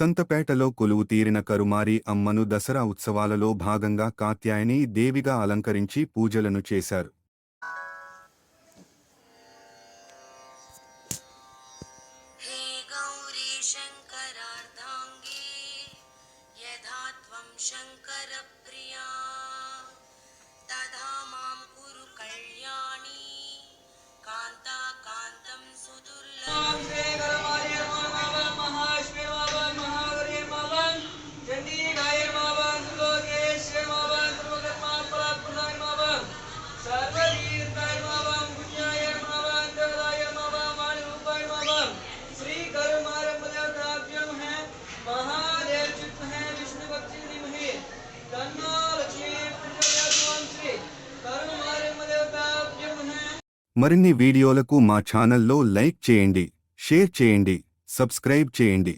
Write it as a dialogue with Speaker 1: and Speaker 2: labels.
Speaker 1: సంతపేటలో కొలువు తీరిన కరుమారి అమ్మను దసరా ఉత్సవాలలో భాగంగా కాత్యాయని దేవిగా అలంకరించి పూజలను చేశారు.
Speaker 2: యథాత్వం శంకర
Speaker 1: మరిన్ని వీడియోలకు మా ఛానల్లో లైక్ చేయండి షేర్ చేయండి సబ్స్క్రైబ్ చేయండి.